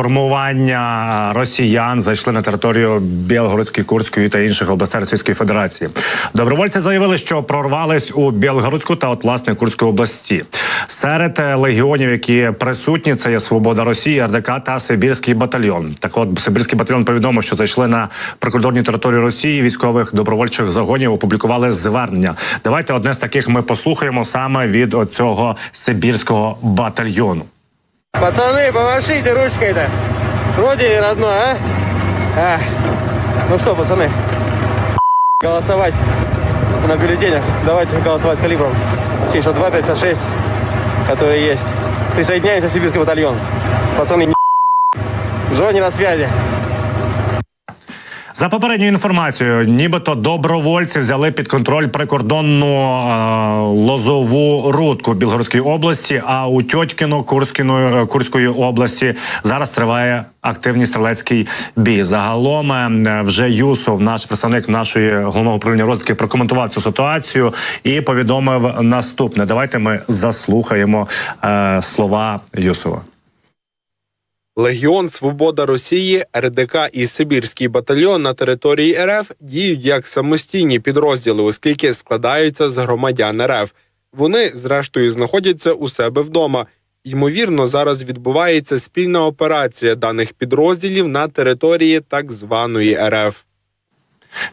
формування росіян зайшли на територію Білгородської, Курської та інших областей Російської Федерації. Добровольці заявили, що прорвались у Білгородську та от власне Курську області. Серед е, легіонів, які присутні, це є Свобода Росії, РДК та Сибірський батальйон. Так, от Сибірський батальйон повідомив, що зайшли на прикордонні території Росії. Військових добровольчих загонів опублікували звернення. Давайте одне з таких ми послухаємо саме від цього сибірського батальйону. Пацаны, помашите ручкой-то. Вроде родной, а? А. Ну что, пацаны, голосовать на бюллетенях. Давайте голосовать калибром 62, 56, которые есть. Присоединяйся в сибирский батальон. Пацаны, не Жони на связи. За попередньою інформацією, нібито добровольці взяли під контроль прикордонну е, лозову рудку Білгородської області. А у Тьотькіно Курськіно, Курської області зараз триває активний стрілецький бій. Загалом е, вже Юсов, наш представник нашої головного управління розвідки, прокоментував цю ситуацію і повідомив наступне. Давайте ми заслухаємо е, слова Юсова. Легіон Свобода Росії, РДК і Сибірський батальйон на території РФ діють як самостійні підрозділи, оскільки складаються з громадян РФ. Вони, зрештою, знаходяться у себе вдома. Ймовірно, зараз відбувається спільна операція даних підрозділів на території так званої РФ.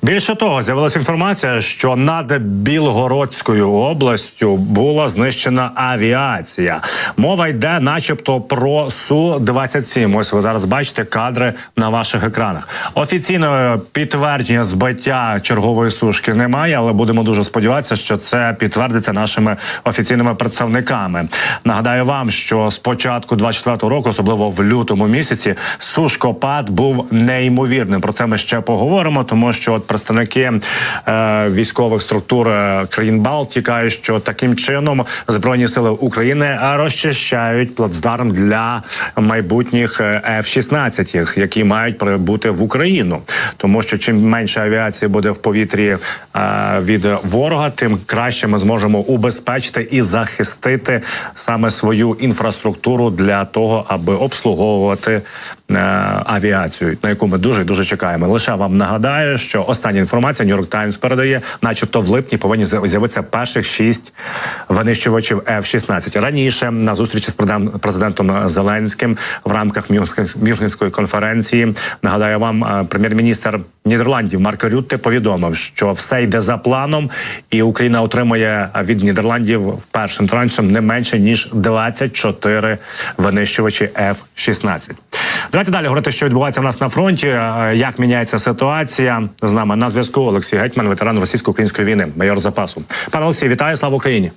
Більше того, з'явилася інформація, що над Білгородською областю була знищена авіація. Мова йде, начебто, про су 27 Ось ви зараз бачите кадри на ваших екранах. Офіційного підтвердження збиття чергової сушки немає, але будемо дуже сподіватися, що це підтвердиться нашими офіційними представниками. Нагадаю вам, що з початку 24 року, особливо в лютому місяці, сушкопад був неймовірним. Про це ми ще поговоримо, тому що от представники е, військових структур е, країн Балтії кажуть, що таким чином збройні сили України розчищають плацдарм для майбутніх е, F-16, які мають прибути в Україну, тому що чим менше авіації буде в повітрі е, від ворога, тим краще ми зможемо убезпечити і захистити саме свою інфраструктуру для того, аби обслуговувати е, авіацію, на яку ми дуже дуже чекаємо. Лише вам нагадаю, що остання інформація York Times передає, начебто в липні повинні з'явитися перших шість винищувачів F-16. Раніше на зустрічі з президентом- Зеленським в рамках Мюнхен- Мюнхенської конференції нагадаю вам, е, прем'єр-міністр Нідерландів Марк Рютте повідомив, що все йде за планом, і Україна отримує від Нідерландів першим траншем не менше ніж 24 винищувачі F-16. Давайте далі говорити, що відбувається в нас на фронті. е, Як міняється ситуація з нами на зв'язку? Олексій Гетьман, ветеран російсько-української війни, майор запасу. Пане Олексій, вітаю, слава Україні.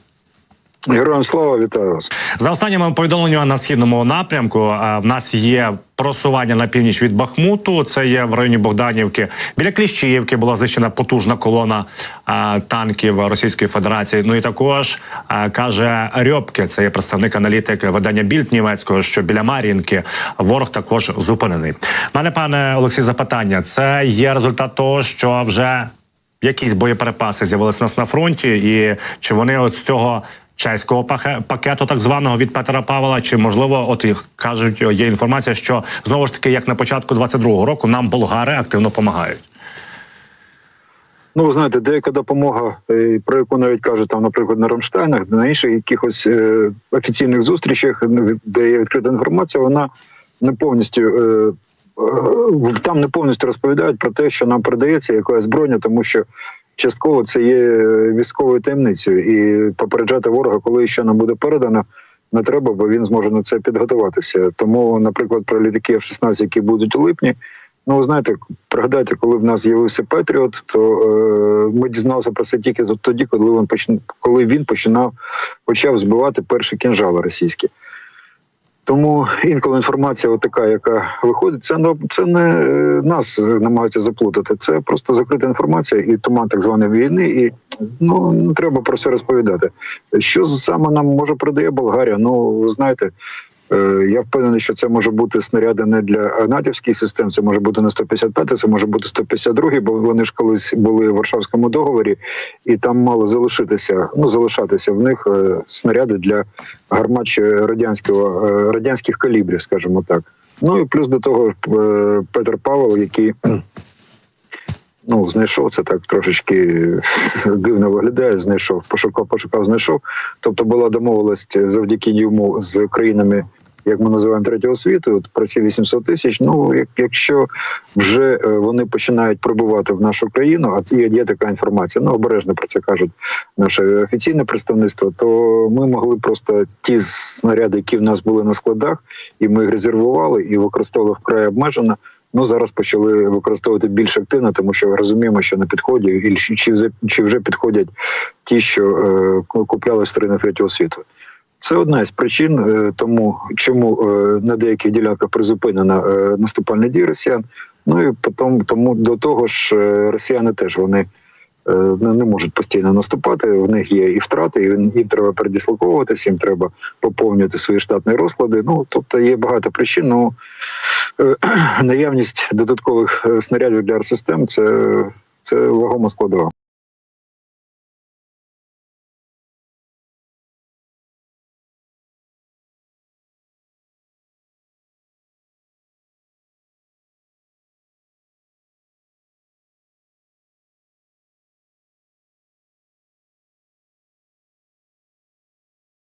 Героям слава вітаю вас. За останніми повідомленнями на східному напрямку е, в нас є просування на північ від Бахмуту. Це є в районі Богданівки. Біля Кліщіївки була знищена потужна колона е, танків Російської Федерації. Ну і також е, каже Рьобке, це є представник аналітик видання Більд німецького, що біля Мар'їнки ворог також зупинений. Мене пане Олексій, запитання. Це є результат того, що вже якісь боєприпаси з'явилися нас на фронті, і чи вони от з цього чеського пакету, так званого від Петра Павла, чи можливо, от їх кажуть, є інформація, що знову ж таки, як на початку 22-го року, нам болгари активно допомагають. Ну, ви знаєте, деяка допомога, е, про яку навіть кажуть там, наприклад, на Рамштайнах, на інших якихось е, офіційних зустрічах, де є відкрита інформація, вона не повністю. Е, е, там не повністю розповідають про те, що нам передається якась зброя, тому що частково це є військовою таємницею, і попереджати ворога, коли що нам буде передано, не треба, бо він зможе на це підготуватися. Тому, наприклад, про літаки F-16, які будуть у липні. Ну, ви знаєте, пригадайте, коли в нас з'явився Петріот, то е, ми дізналися про це тільки тоді, коли він почна, коли він починав почав збивати перші кінжали російські. Тому інколи інформація, така, яка виходить, це це не е, нас намагаються заплутати. Це просто закрита інформація і туман так званої війни. І ну не треба про це розповідати. Що саме нам може продає Болгарія? Ну ви знаєте. Е, Я впевнений, що це може бути снаряди не для натівських систем, це може бути не 155, це може бути 152, бо вони ж колись були в Варшавському договорі, і там мало залишитися, ну залишатися в них е, снаряди для гармат радянського е, радянських калібрів, скажімо так. Ну і плюс до того Петр Павел, який ну, знайшов це так трошечки дивно виглядає. Знайшов, пошукав, пошукав, знайшов. Тобто була домовленість завдяки йому з країнами, як ми називаємо третього світу, от про ці 800 тисяч. Ну, як, якщо вже е, вони починають прибувати в нашу країну, а є, є така інформація, ну обережно про це кажуть наше офіційне представництво, то ми могли просто ті снаряди, які в нас були на складах, і ми їх резервували і використовували вкрай обмежено. Ну зараз почали використовувати більш активно, тому що розуміємо, що на підході і чи, вже- підходять ті, що е, ку- купляли з країни третього світу. Це одна із причин, е, тому чому е, на деяких ділянках призупинена е, наступальна дія росіян. Ну і потім тому до того ж, росіяни теж вони не, можуть постійно наступати. В них є і втрати, і їм треба передислоковуватися, їм треба поповнювати свої штатні розклади. Ну тобто є багато причин. Ну наявність додаткових снарядів для систем це, це вагома складова.